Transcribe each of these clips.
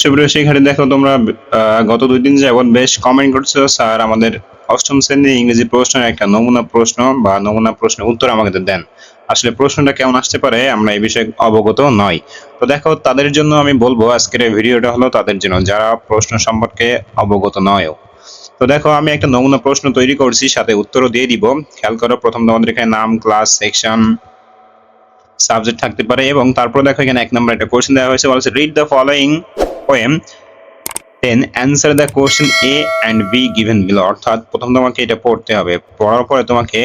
সুপ্রিয় শিক্ষার্থী দেখো তোমরা গত দুই দিন যাবত বেশ কমেন্ট করছ স্যার, আমাদের অষ্টম শ্রেণির ইংরেজি প্রশ্নের একটা নমুনা প্রশ্ন বা নমুনা প্রশ্নের উত্তর আমাকে দেন। আসলে প্রশ্নটা কেমন আসতে পারে, আমরা এই বিষয়ে অবগত নয় তো দেখো, তাদের জন্য আমি বলব, আজকের ভিডিওটা হলো তাদের জন্য, যারা প্রশ্ন সম্পর্কে অবগত নয়ও তো দেখো, আমি একটা নমুনা প্রশ্ন তৈরি করছি, সাথে উত্তরও দিয়ে দিব। খেয়াল করো, প্রথম তোমাদের এখানে নাম ক্লাস সেকশন সাবজেক্ট থাকতে পারে, এবং তারপর দেখো, এখানে এক নম্বর একটা কোশ্চেন দেওয়া হয়েছে বলছে read the following poem then answer the question A and B given below অর্থাৎ প্রথম তোমাকে এটা পড়তে হবে। পড়ার পরে তোমাকে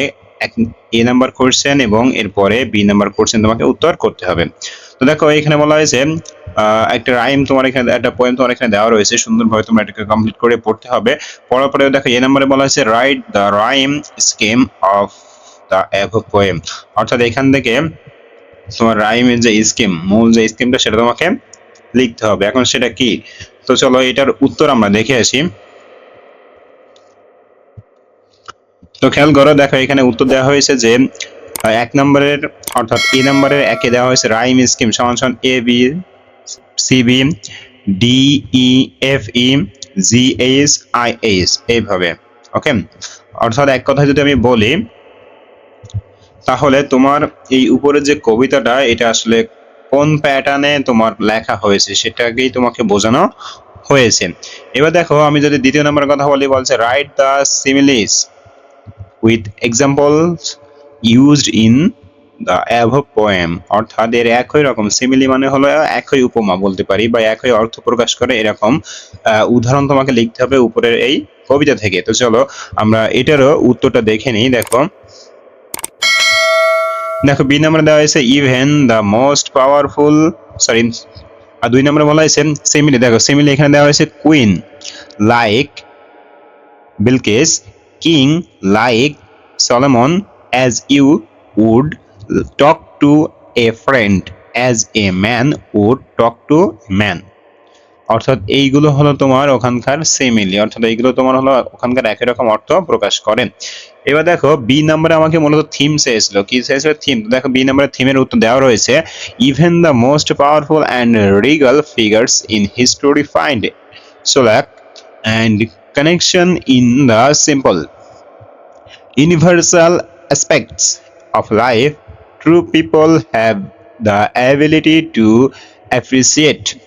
এক এ নাম্বার কোশ্চেন এবং এরপরে বি নাম্বার কোশ্চেন তোমাকে উত্তর করতে হবে। তো দেখো, এখানে বলা হয়েছে একটা রাইম তোমার এখানে, একটা পোয়েম তোমার এখানে দেওয়া রয়েছে। সুন্দরভাবে তোমরা এটাকে কমপ্লিট করে পড়তে হবে। পড়ার পরে দেখো এ নাম্বারে বলা হয়েছে write the rhyme scheme of the above poem অর্থাৎ এখান থেকে তোমার রাইমের যে স্কিম মূল যে স্কিমটা সেটা তোমাকে লিখতে হবে। এখন সেটা কি? তো চলো এটার উত্তর আমরা দেখে আসি। তো খেয়াল করো, দেখো এখানে উত্তর দেওয়া হয়েছে যে এক নম্বরের অর্থাৎ এ নম্বরের একে দেওয়া হয়েছে রাইম স্কিম সমান সমান A B C B D E F E G H I H এইভাবে, ওকে? অর্থাৎ এক কথায় যদি আমি বলি, তাহলে তোমার এই উপরে যে কবিতাটা, এটা আসলে কোন প্যাটার্নে তোমার লেখা হয়েছে সেটাকেই তোমাকে বোঝানো হয়েছে। এবার দেখো, আমি যদি দ্বিতীয় নম্বরের কথা বলি, বলছে write the similes with examples used in the above poem অর্থাৎ এর একই রকম সিমিলি মানে হলো একই উপমা বলতে পারি বা একই অর্থ প্রকাশ করে এরকম উদাহরণ তোমাকে লিখতে হবে উপরের এই কবিতা থেকে। তো চলো, আমরা এটারও উত্তরটা দেখে নিই। দেখো দেখো বি নম্বরে দেওয়া হয়েছে even the most powerful sorry আর দুই নম্বরে বলা হয়েছে সিমিলি দেখো সিমিলি এখানে দেওয়া হয়েছে queen like Bilqis king like Solomon as you would talk to a friend as a man would talk to man অর্থাৎ এইগুলো হলো তোমার ওখানকার সেমিলি অর্থাৎ এইগুলো তোমার হলো ওখানকার একই রকম অর্থ প্রকাশ করে। এবার দেখো বি নম্বরে আমাকে মূলত থিম চেয়েছিল। কি চেয়েছিল? থিম দেখো বি নম্বরে থিমের উত্তর দেওয়া রয়েছে even the most powerful and regal figures in history find so solace and connection in the simple universal aspects of life true people have the ability to appreciate.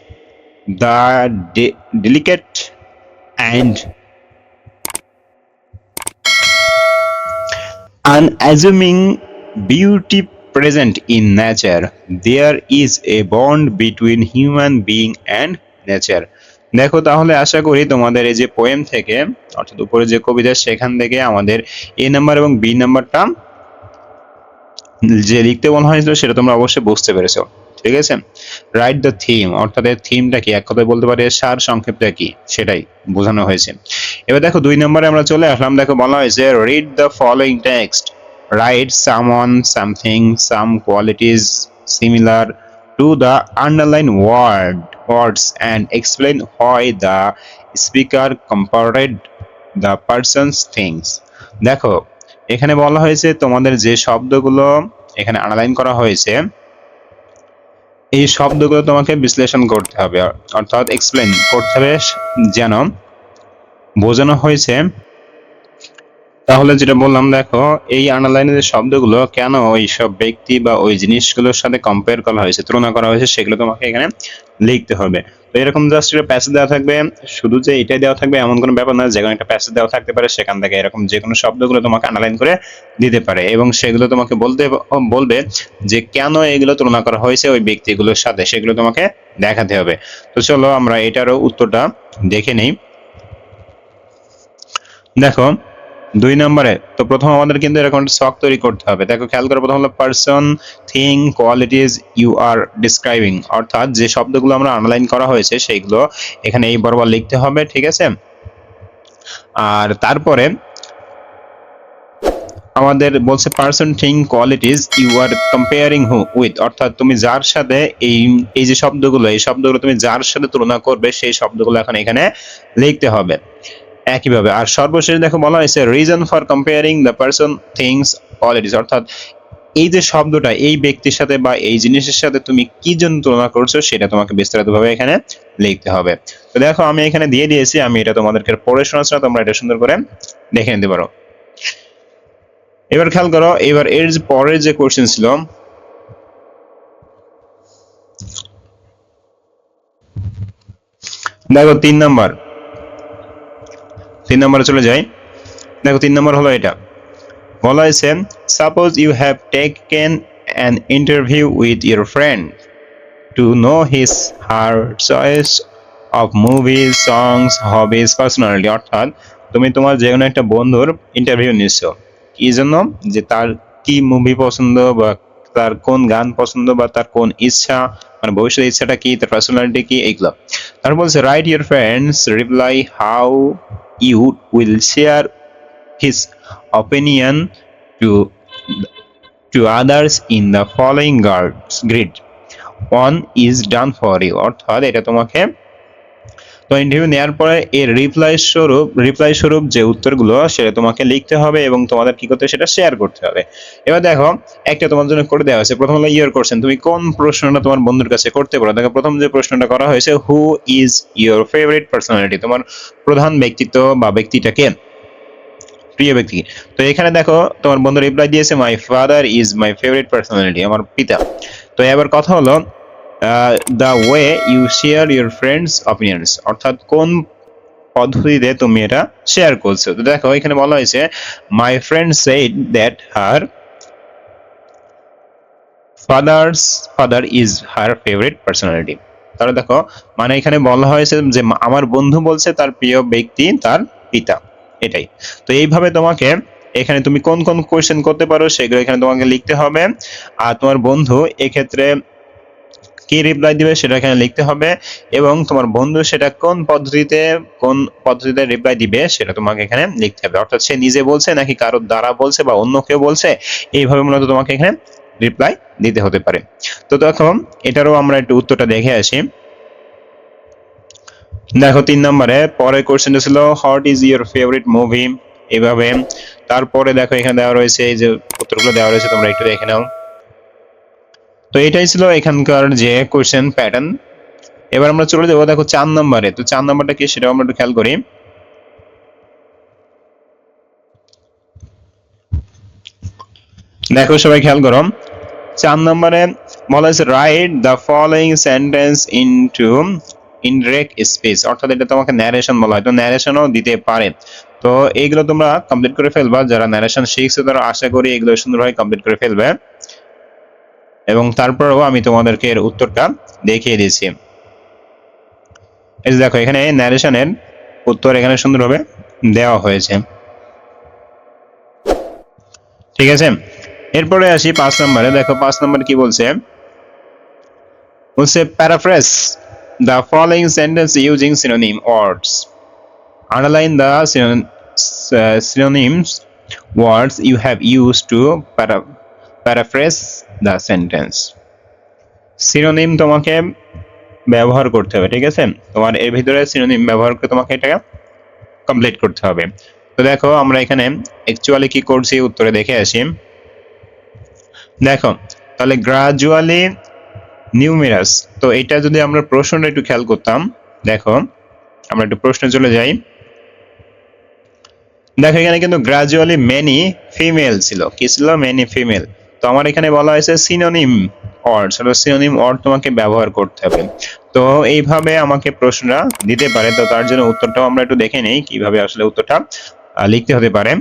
The de- delicate and unassuming beauty present in nature. There is a bond between human being and nature. দেখো তাহলে আশা করি তোমাদের এই যে poem থেকে অর্থাৎ উপরে যে কবিতা সেখান থেকে আমাদের এ নাম্বার এবং বি নাম্বারটা যে লিখতে বলা হয়েছিল সেটা তোমরা অবশ্যই বুঝতে পেরেছ ঠিক আছে? রাইট দ্য থিম অর্থাৎ এর থিমটা কি? এক কথায় বলতে পারি সার সংক্ষেপটা কি? সেটাই বোঝানো হয়েছে। এবার দেখো, দুই নম্বরে আমরা চলে আসলাম। দেখো, বলা হয়েছে read the following text write someone something some qualities similar to the underline word words, and explain why the speaker compared the person's things. দেখো, এখানে বলা হয়েছে, তোমাদের যে শব্দগুলো এখানে আনালাইন করা হয়েছে এই শব্দগুলো তোমাকে বিশ্লেষণ করতে হবে। অর্থাৎ এক্সপ্লেন করতে হবে যেন বোঝানো হয়েছে। তাহলে যেটা বললাম, দেখো, এই আন্ডারলাইনের যে শব্দগুলো কেন ওই সব ব্যক্তি বা ওই জিনিসগুলোর সাথে কম্পেয়ার করা হয়েছে, তুলনা করা হয়েছে, সেগুলো তোমাকে এখানে লিখতে হবে। তো এরকম জাস্ট একটা প্যাসেজ দেওয়া থাকবে। শুধু যে এটাই দেওয়া থাকবে এমন কোনো ব্যাপার না যে কোনো একটা প্যাসেজ দেওয়া থাকতে পারে, সেখান থেকে এরকম যে কোনো শব্দগুলো তোমাকে আন্ডারলাইন করে দিতে পারে এবং সেগুলো তোমাকে বলতে বলবে যে কেন এগুলো তুলনা করা হয়েছে ওই ব্যক্তিগুলোর সাথে, সেগুলো তোমাকে দেখাতে হবে। তো চলো আমরা এটারও উত্তরটা দেখে নেই। দেখো দুই নম্বরে, তো প্রথম আমাদের কিন্তু এরকম শখ তৈরি করতে হবে। দেখো, খেয়াল করে প্রথম হলো person thing qualities you are describing অর্থাৎ যে শব্দগুলো আমরা আনলাইন করা হয়েছে, সেইগুলো এখানে এই বরাবর লিখতে হবে, ঠিক আছে? আর তারপরে আমাদের বলছে person thing qualities you are comparing who with অর্থাৎ তুমি যার সাথে এই এই যে শব্দগুলো, এই শব্দগুলো তুমি যার সাথে তুলনা করবে, সেই শব্দগুলো এখন এখানে লিখতে হবে। একইভাবে। আর সর্বশেষ দেখো বলা হয়েছে reason for comparing the person things qualities অর্থাৎ এই যে শব্দটা, এই ব্যক্তির সাথে বা এই জিনিসের সাথে তুমি কি জন্য তুলনা করছ, সেটা তোমাকে বিস্তারিতভাবে এখানে লিখতে হবে। তো দেখো, আমি এখানে দিয়ে দিয়েছি, আমি এটা তোমাদেরকে পড়ে শোনাচ্ছি না, তোমরা এটা সুন্দর করে দেখে নিতে পারো। এবার খেয়াল করো, এবার এর পরের যে কোশ্চেন ছিল, দেখো তিন নাম্বার। তিন নম্বরে চলে যাই। দেখো তিন নম্বর হলো এটা। বলা হয়েছে suppose you have taken an interview with your friend to know his her choice of movies songs hobbies personality অর্থাৎ, তুমি তোমার যে কোনো একটা বন্ধুর ইন্টারভিউ নিচ্ছ কি জন্য? যে তার কি মুভি পছন্দ বা তার কোন গান পছন্দ বা তার কোন ইচ্ছা মানে ভবিষ্যৎ ইচ্ছাটা কি, তার পার্সোনালিটি কি, এইগুলো। তারপর বলছে write your friends reply how you will share his opinion to to others in the following guards grid one is done for you অর্থাৎ এটা তোমাকে তো ইন্টারভিউ নেওয়ার পরে এর রিপ্লাই স্বরূপ রিপ্লাই স্বরূপ যে উত্তরগুলো সেটা তোমাকে লিখতে হবে এবং তোমাদের কি করতে সেটা শেয়ার করতে হবে। এবার দেখো, একটা তোমার জন্য করে দেওয়া হয়েছে। প্রথম হলো ইয়ার কোশ্চেন তুমি কোন প্রশ্নটা তোমার বন্ধুর কাছে করতে পারো? দেখো, প্রথম যে প্রশ্নটা করা হয়েছে who is your favourite personality তোমার প্রধান ব্যক্তিত্ব বা ব্যক্তিটাকে প্রিয় ব্যক্তি তো এখানে দেখো, তোমার বন্ধু রিপ্লাই দিয়েছে my father is my favourite personality আমার পিতা। তো এবার কথা হলো the way you share your friends opinions অর্থাৎ কোন পদ্ধতিতে তুমি এটা শেয়ার করছ। তো দেখো, এখানে বলা হয়েছে my friend said that her father's father is her favourite personality তাহলে দেখো মানে এখানে বলা হয়েছে যে, আমার বন্ধু বলছে তার প্রিয় ব্যক্তি তার পিতা। এটাই। তো এইভাবে তোমাকে এখানে তুমি কোন কোন কোয়েশ্চেন করতে পারো, সেগুলো এখানে তোমাকে লিখতে হবে। আর তোমার বন্ধু এক্ষেত্রে কি রিপ্লাই দিবে সেটা এখানে লিখতে হবে এবং তোমার বন্ধু সেটা কোন পদ্ধতিতে কোন পদ্ধতিতে রিপ্লাই দিবে সেটা তোমাকে এখানে লিখতে হবে। অর্থাৎ সে নিজে বলছে নাকি কারোর দ্বারা বলছে বা অন্য কেউ বলছে, এইভাবে মূলত তোমাকে এখানে রিপ্লাই দিতে হতে পারে। তো দেখো, এটারও আমরা একটু উত্তরটা দেখে আসি। দেখো, তিন নম্বরে, পরের কোশ্চেনটা ছিল what is your favourite movie এভাবে। তারপরে দেখো, এখানে দেওয়া রয়েছে, এই যে উত্তরগুলো দেওয়া রয়েছে, তোমরা একটু দেখে নাও। তো এটাই ছিল এখানকার যে কোয়েশ্চেন প্যাটার্ন এবার আমরা চলে যাব, দেখো চার নম্বরে। তো চার নম্বরটা কি সেটাও আমরা একটু খেয়াল করি। দেখো সবাই খেয়াল করো। চার নম্বরে বলা হয়েছে write the following sentence into indirect speech অর্থাৎ এটা তোমাকে ন্যারেশন বলা হয়। তো ন্যারেশনও দিতে পারে। তো এইগুলো তোমরা কমপ্লিট করে ফেলবা। যারা ন্যারেশন শিখছে তারা আশা করি এগুলো সুন্দরভাবে কমপ্লিট করে ফেলবে। এবং তারপরেও আমি তোমাদেরকে এর উত্তরটা দেখিয়ে দিয়েছি। এই দেখো এখানে ন্যারেশনের উত্তর এখানে সুন্দরভাবে দেওয়া হয়েছে। ঠিক আছে? এরপরে আসি পাঁচ নম্বরে। দেখো পাঁচ নম্বর কি বলছে? বলছে paraphrase the following sentence using synonym words. Underline the synon- uh, synonyms words you have used to sentence synonym তোমাকে ব্যবহার করতে হবে, ঠিক আছে? তোমার এর ভিতরে সিনোনিম ব্যবহার করে তোমাকে এটা কমপ্লিট করতে হবে। তো দেখো, আমরা এখানে অ্যাকচুয়ালি কি করছি, উত্তরে দেখে আসি। দেখো, তাহলে গ্রাজুয়ালি নিউমেরাস তো এটা যদি আমরা প্রশ্নটা একটু খেয়াল করতাম, দেখো, আমরা একটু প্রশ্নে চলে যাই। দেখো, এখানে কিন্তু গ্রাজুয়ালি মেনি ফিমেল ছিল। কি ছিল? মেনি ফিমেল তো আমার এখানে বলা হয়েছে সিনোনিম অর্ড সেটা সিনোনিম অর্ড তোমাকে ব্যবহার করতে হবে। তো এইভাবে আমাকে প্রশ্নটা দিতে পারে, তো তার জন্য উত্তরটাও আমরা একটু দেখে নেই কীভাবে আসলে উত্তরটা লিখতে হতে পারে।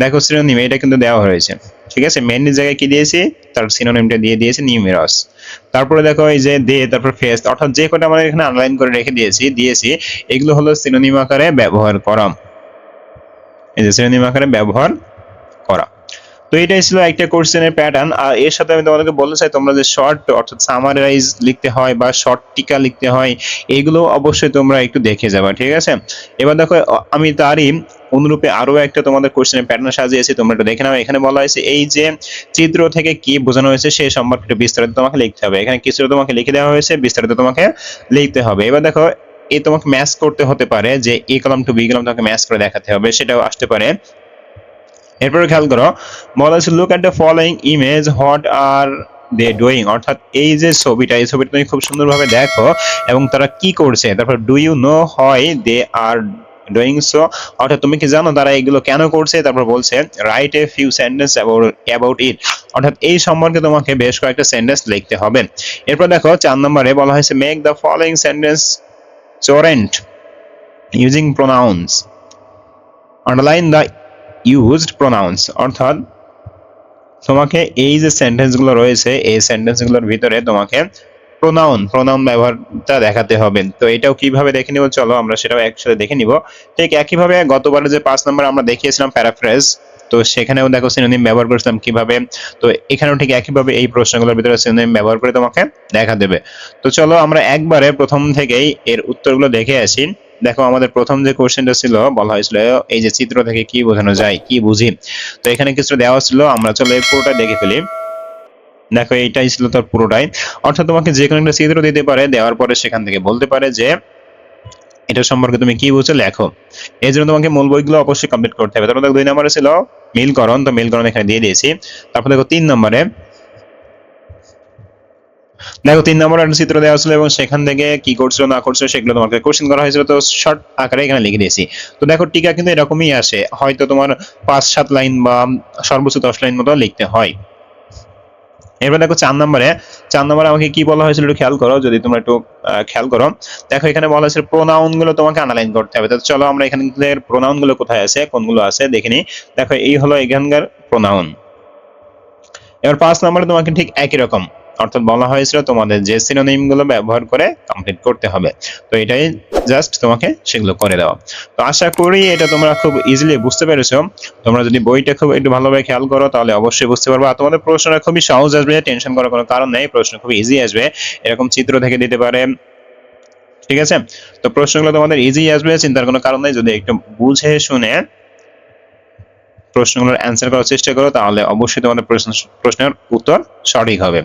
দেখো সিনোনিম এটা কিন্তু দেওয়া হয়েছে। ঠিক আছে? মেনের জায়গায় কি দিয়েছি? তার সিনোনিমটা দিয়ে দিয়েছি নিউমেরাস তারপরে দেখো এই যে দে তারপর ফেস অর্থাৎ যে কটা আমরা এখানে আনলাইন করে রেখে দিয়েছি দিয়েছি, এগুলো হলো সিনোনিম আকারে ব্যবহার করা। এই যে সিনোনিম আকারে ব্যবহার তো এটাই ছিল একটা কোশ্চেনের প্যাটার্ন আর এর সাথে আমি তোমাদেরকে বলতে চাই, তোমরা যে শর্ট অর্থাৎ সামারাইজ লিখতে হয় বা শর্ট টিকা লিখতে হয়, এগুলো অবশ্যই তোমরা একটু দেখে যাবা, ঠিক আছে? এবার দেখো আমি তারই অনুরূপে আরও একটা তোমাদের কোশ্চেনের প্যাটার্ন সাজিয়েছি, তোমরা একটু দেখে নাও। এখানে বলা হয়েছে, এই যে চিত্র থেকে কি বোঝানো হয়েছে সেই সম্পর্কে একটু বিস্তারিত তোমাকে লিখতে হবে। এখানে কিছু তোমাকে লিখে দেওয়া হয়েছে, বিস্তারিত তোমাকে লিখতে হবে। এবার দেখো এই তোমাকে ম্যাচ করতে হতে পারে যে A column to B column তোমাকে ম্যাচ করে দেখাতে হবে, সেটাও আসতে পারে। এরপরে খেয়াল করো, বলা হচ্ছে look at the following image what are they doing অর্থাৎ এই যে ছবিটা, এই ছবিটা তুমি খুব সুন্দরভাবে দেখো এবং তারা কি করছে। তারপর ডু ইউ নো হয় দে আর ডুইং সো অর্থাৎ তুমি কি জানো তারা এগুলো কেন করছে? তারপর বলছে write a few sentence about it অর্থাৎ এই সম্পর্কে তোমাকে বেশ কয়েকটা সেন্টেন্স লিখতে হবে। এরপর দেখো, চার নম্বরে বলা হয়েছে make the following sentence correct using pronouns underline the used pronouns অর্থাৎ তোমাকে এই যে সেন্টেন্সগুলো রয়েছে, এই সেন্টেন্সগুলোর ভিতরে তোমাকে প্রোনাউন প্রোনাউন ব্যবহারটা দেখাতে হবে। তো এটাও কীভাবে দেখে নিব? চলো আমরা সেটাও একসাথে দেখে নিব। ঠিক একইভাবে গতবারে যে পাঁচ নম্বর আমরা দেখিয়েছিলাম প্যারাফ্রেজ তো সেখানেও দেখো সিনোনিম ব্যবহার করেছিলাম কীভাবে? তো এখানেও ঠিক একইভাবে এই প্রশ্নগুলোর ভিতরে সিনোনিম ব্যবহার করে তোমাকে দেখা দেবে। তো চলো আমরা একবারে প্রথম থেকেই এর উত্তরগুলো দেখে আসি। দেখো, আমাদের প্রথম যে কোশ্চেনটা ছিল, বলা হয়েছিল, এই যে চিত্র থেকে কি বোঝানো যায়, কি বুঝি? তো এখানে কিছু দেওয়া ছিল, আমরা চলো এই পুরোটা দেখে ফেলি। দেখো, এইটাই ছিল তার পুরোটাই। অর্থাৎ তোমাকে যে কোনো একটা চিত্র দিতে পারে, দেওয়ার পরে সেখান থেকে বলতে পারে যে, এটা সম্পর্কে তুমি কি বুঝছ, লেখো। এই জন্য তোমাকে মূল বইগুলো অবশ্যই কমপ্লিট করতে হবে। তারপর দেখো, দুই নম্বরে ছিল, মিলকরণ। তো মিলকরণ এখানে দিয়ে দিয়েছি। তারপর দেখো, তিন নম্বরে দেখো, তিন নম্বর একটা চিত্র দেওয়া ছিল এবং সেখান থেকে কি করছ, না করছ, সেগুলো তোমাকে কোশ্চেন করা হয়েছিল। তো শর্ট আকারে এখানে লিখে দিয়েছি। তো দেখো, টিকা কিন্তু এরকমই আসে। হয়তো তোমার পাঁচ, সাত লাইন বা সর্বোচ্চ দশ লাইন মতো লিখতে হয়। এবার দেখো, চার নম্বরে। চার নম্বরে আমাকে কি বলা হয়েছিল একটু খেয়াল করো, যদি তোমরা একটু খেয়াল করো। দেখো, এখানে বলা হয়েছে প্রোনাউনগুলো তোমাকে আনালাইন করতে হবে। তো চলো, আমরা এখানে প্রোনাউনগুলো কোথায় আছে, কোনগুলো আছে, দেখে নিই। দেখো, এই হলো এখানকার প্রোনাউন এবার পাঁচ নম্বরে তোমাকে ঠিক একই রকম। অর্থাৎ বলা হয়েছিল তোমাদের যে সিনোনিমগুলো ব্যবহার করে কমপ্লিট করতে হবে। তো এটাই জাস্ট তোমাকে সেগুলো করে দেওয়া। তো আশা করি এটা তোমরা খুব ইজিলি বুঝতে পেরেছ। তোমরা যদি বইটা খুব একটু ভালোভাবে খেয়াল করো, তাহলে অবশ্যই বুঝতে পারবে। আর তোমাদের প্রশ্নটা খুবই সহজ আসবে টেনশন করার কোনো কারণ নেই, প্রশ্ন খুব ইজি আসবে। এরকম চিত্র থেকে দিতে পারে। ঠিক আছে? তো প্রশ্নগুলো তোমাদের ইজি আসবে, চিন্তার কোনো কারণ নেই। যদি একটু বুঝে শুনে প্রশ্নগুলোর অ্যান্সার করার চেষ্টা করো, তাহলে অবশ্যই তোমাদের প্রশ্ন প্রশ্নের উত্তর সঠিক হবে।